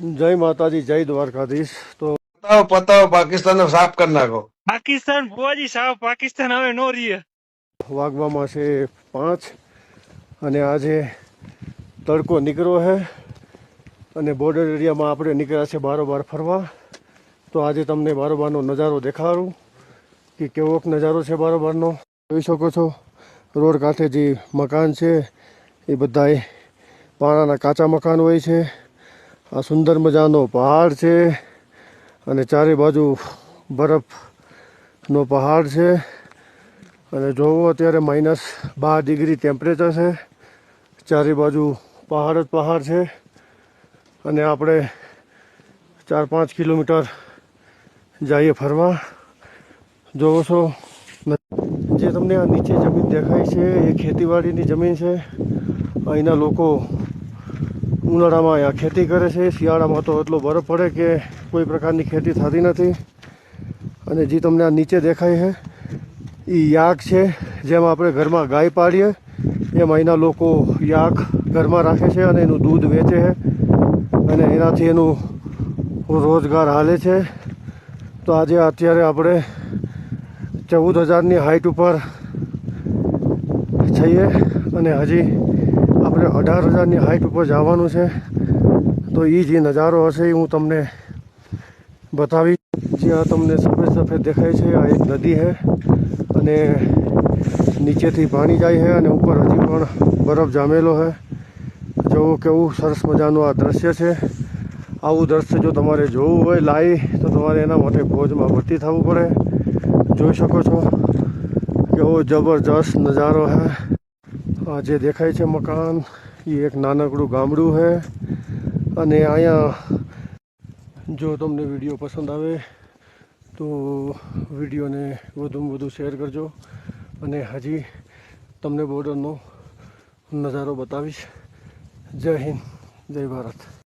જય માતાજી જય દ્વારકાધીશ. તો પતાવ પતાવ પાકિસ્તાન સાફ કરી નાખો. પાકિસ્તાન ભુવાજી સાહેબ પાકિસ્તાન હવે નો રહીએ. વાગવામાં છે પાંચ અને આજે તડકો નીકળ્યો છે અને બોર્ડર એરિયામાં આપણે નીકળ્યા છે બારોબાર ફરવા. તો આજે તમને બારોબારનો નજારો દેખાડું કે કેવો નજારો છે બારોબારનો. જોઈ શકો છો રોડ કાંઠે જે મકાન છે એ બધાય પાણાના કાચા મકાન હોય છે. આ સુંદર મજાનો પહાડ છે અને ચારે બાજુ બરફનો પહાડ છે. અને જોવો અત્યારે માઇનસ બાર ડિગ્રી ટેમ્પરેચર છે. ચારે બાજુ પહાડ જ પહાડ છે. અને આપણે ચાર પાંચ કિલોમીટર જઈએ ફરવા. જોવો છો. જે તમને આ નીચે જમીન દેખાય છે, એ ખેતીવાડીની જમીન છે. અહીંના લોકો ઉનાળામાં અહીંયા ખેતી કરે છે. શિયાળામાં તો એટલો બરફ પડે કે કોઈ પ્રકારની ખેતી થતી નથી. અને જે તમને આ નીચે દેખાય છે એ યાક છે, જેમાં આપણે ઘરમાં ગાય પાડીએ એમ અહીંના લોકો યાક ઘરમાં રાખે છે અને એનું દૂધ વેચે છે. અને એનાથી એનું રોજગાર હાલે છે. તો આજે અત્યારે આપણે ચૌદ હજારની હાઇટ ઉપર છીએ અને હજી આપણે અઢાર હજારની હાઇટ ઉપર જવાનું છે. તો એ જે નજારો હશે એ હું તમને બતાવી જ્યાં તમને સફેદ સફેદ દેખાય છે, આ એક નદી છે અને નીચેથી પાણી જાય છે અને ઉપર હજી પણ બરફ જામેલો છે. જોવો કેવું સરસ મજાનું આ દ્રશ્ય છે. આવું દ્રશ્ય જો તમારે જોવું હોય લાઈ તો તમારે એના માટે ભોજમાં ભરતી થવું પડે. જોઈ શકો છો. કેવો જબરજસ્ત નજારો છે. આ જે દેખાય છે મકાન એ એક નાનકડું ગામડું છે અને અહીંયા જો તમને વીડિયો પસંદ આવે તો વિડીયોને વધુમાં વધુ શેર કરજો. અને હજી તમને બોર્ડરનો નજારો બતાવીશ. જય હિન્દ, જય ભારત.